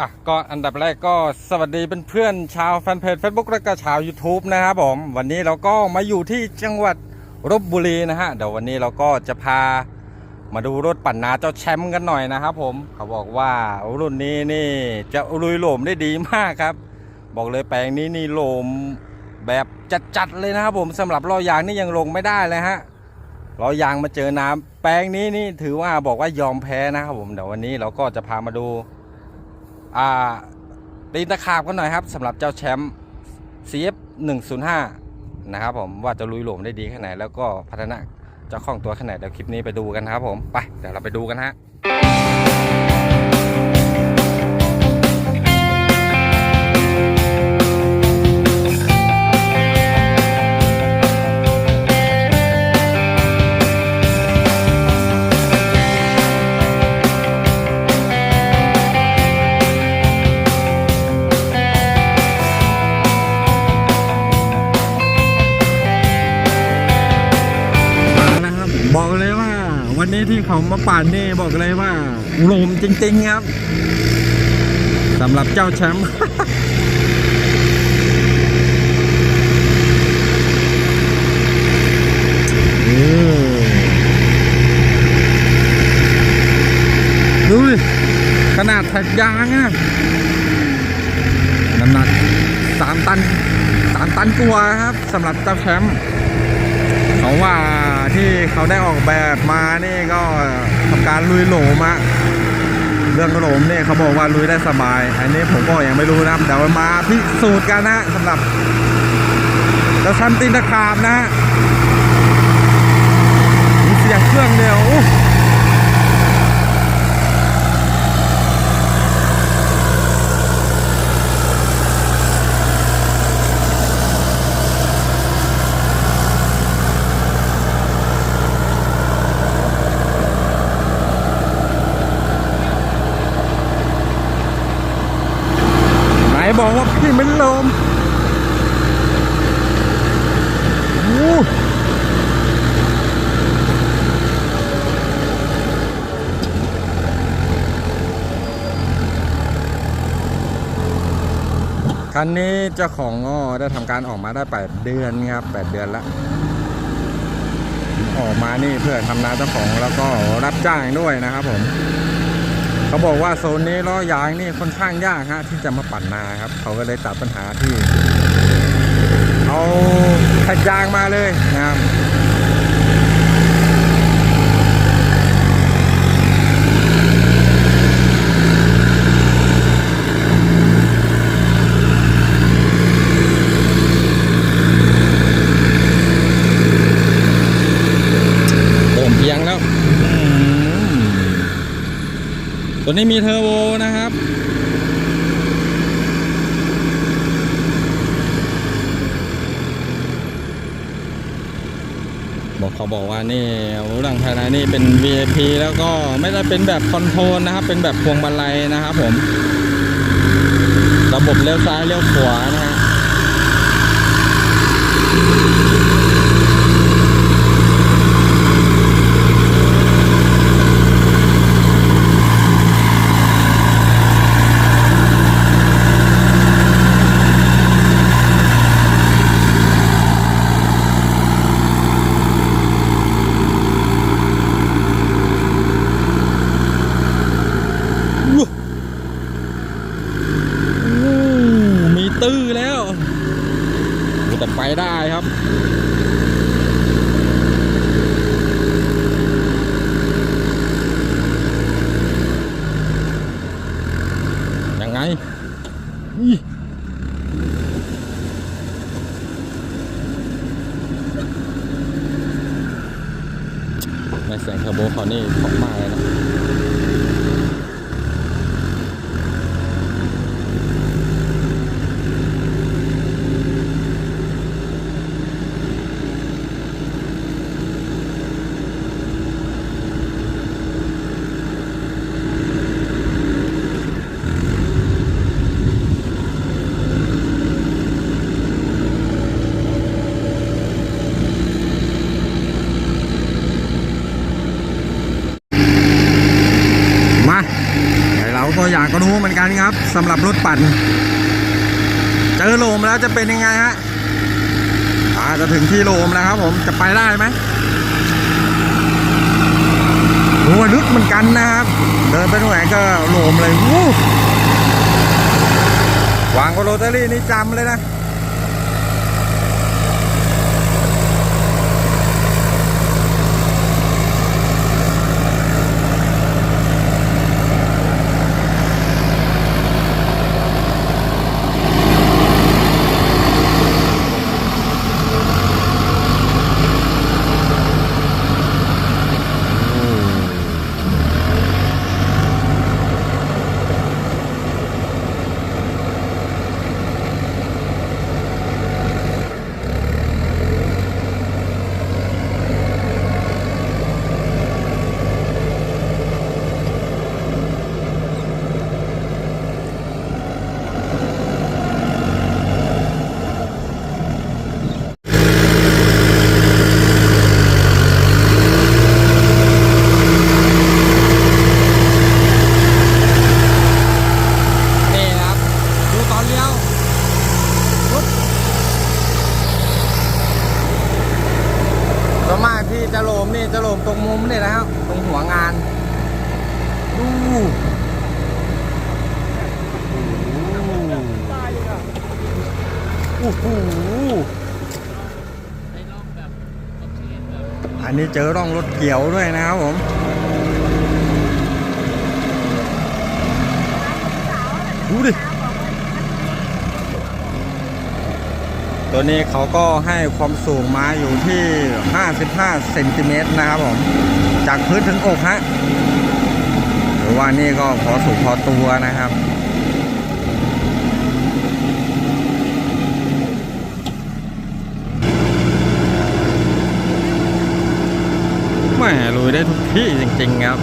อะก็อันดับแรกก็สวัสดีเพื่อนชาวแฟนเพจ Facebook และก็ชาว YouTube นะครับผม วันนี้เราก็มาอยู่ที่จังหวัดลบบุรีนะฮะ เดี๋ยววันนี้เราก็จะพามาดูรถปั่นนาเจ้าแชมป์กันหน่อยนะครับผม เขาบอกว่ารุ่นนี้นี่จะลุยโหลมได้ดีมากครับ บอกเลยแปลงนี้นี่โหลมแบบจัดๆเลยนะครับผมสำหรับล้อยางนี่ยังลงไม่ได้เลยฮะล้อยางมาเจอน้ำแปลงนี้นี่ถือว่าบอกว่ายอมแพ้นะครับผมเดี๋ยววันนี้เราก็จะพามาดู อ่าตีนตะขาบกันหน่อยครับสำหรับเจ้าแชมป์ CF 105นะครับผมว่าจะลุยหลมได้ดีแค่ไหน แล้วก็พัฒนาเจ้าของตัวแค่ไหนเดี๋ยวคลิปนี้ไปดูกันครับผม ไปเดี๋ยวเราไปดูกันฮะ เขามาปั่นนี่บอกเลยว่าโลมจริง ๆ ครับสำหรับเจ้าแชมป์ดูขนาดแท็กยางอะน้ำหนักสามตันสามตันกว่าครับสำหรับเจ้าแชมป์เขาว่า ที่เขาได้ออกแบบมานี่ก็ทำการลุยโหลมะเรื่องโหลมเนี่ยเขาบอกว่าลุยได้สบาย อันนี้ผมก็ยังไม่รู้นะเดี๋ยวมาพิสูจน์กันนะสำหรับเราชันตินตะคามนะมีเสียงเครื่องเดียวอู้ไหน บอกว่าพี่ไม่ลมคันนี้เจ้าของก็ได้ทำการออกมาได้ 8 เดือนครับ8เดือนแล้ว ออกมานี่เพื่อทำนาเจ้าของแล้วก็รับจ้างด้วยนะครับผม เขาบอกว่าโซนนี้ล้อยางนี่ค่อนข้างยากฮะที่จะมาปั่นนาครับ เขาก็เลยตัดปัญหาที่เอาแผ่นยางมาเลยนะครับโด่งเพียงแล้วอืม ตัวนี้มีเทอร์โบนะครับ บอกเขาบอกว่านี่หลังภายในนี่เป็น VIP แล้วก็ไม่ได้เป็นแบบคอนโทรลนะครับ เป็นแบบพวงมาลัยนะครับผม ระบบเลี้ยวซ้ายเลี้ยวขวานะฮะ อู้มีตื้อ แล้วแต่ไปได้ครับยังไงอีในเสียงเทอร์โบเขานี่ของมากเลยนะ อ กันครับสำหรับรถปั่นเจอโลมแล้วจะเป็นยังไงฮะอาจะถึงที่โลมแล้วครับ ผมจะไปได้ไหมโอ้ลึกเหมือนกันนะครับ เดินไปตรงไหนก็โลมเลยวู้วางกับโรตารี่นี่จำเลยนะ นี่นะครับ ดูตอนเลี้ยวปุ๊บส่วนมากที่จะโลมนี่จะโลมตรงมุมนี่นะครับ ตรงหัวงาน ดู โอ้โหอันนี้เจอร่องรถเกี่ยวด้วยนะครับผมดูดิ ตัวนี้เขาก็ให้ความสูงมาอยู่ที่ 55 เซนติเมตรนะครับผม จากพื้นถึงอกฮะ หรือว่านี่ก็พอสูงพอตัวนะครับ แหม่ลุยได้ทุกที่จริงๆครับ